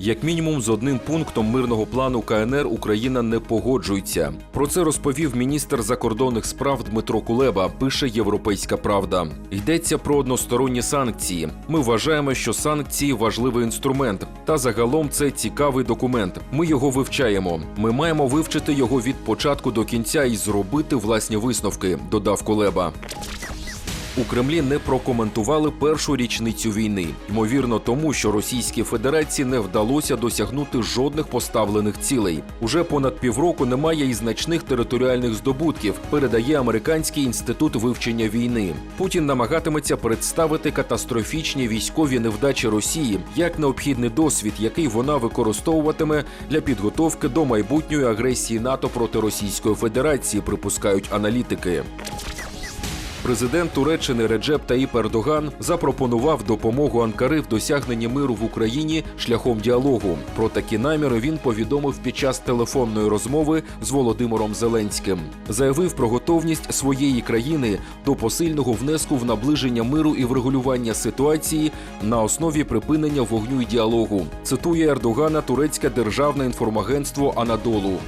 Як мінімум, з одним пунктом мирного плану КНР Україна не погоджується. Про це розповів міністр закордонних справ Дмитро Кулеба. Пише Європейська Правда. Йдеться про односторонні санкції. Ми вважаємо, що санкції важливий інструмент, та загалом це цікавий документ. Ми його вивчаємо. Ми маємо вивчити його від початку до кінця і зробити власні висновки. Додав Кулеба. У Кремлі не прокоментували першу річницю війни, ймовірно, тому що Російській Федерації не вдалося досягнути жодних поставлених цілей. Уже понад півроку немає і значних територіальних здобутків. Передає американський інститут вивчення війни. Путін намагатиметься представити катастрофічні військові невдачі Росії як необхідний досвід, який вона використовуватиме для підготовки до майбутньої агресії НАТО проти Російської Федерації, припускають аналітики. Президент Туреччини Реджеп Таїп Ердоган запропонував допомогу Анкари в досягненні миру в Україні шляхом діалогу. Про такі наміри він повідомив під час телефонної розмови з Володимиром Зеленським. Заявив про готовність своєї країни до посильного внеску в наближення миру і врегулювання ситуації на основі припинення вогню і діалогу. Цитує Ердогана турецьке державне інформагентство Анадолу.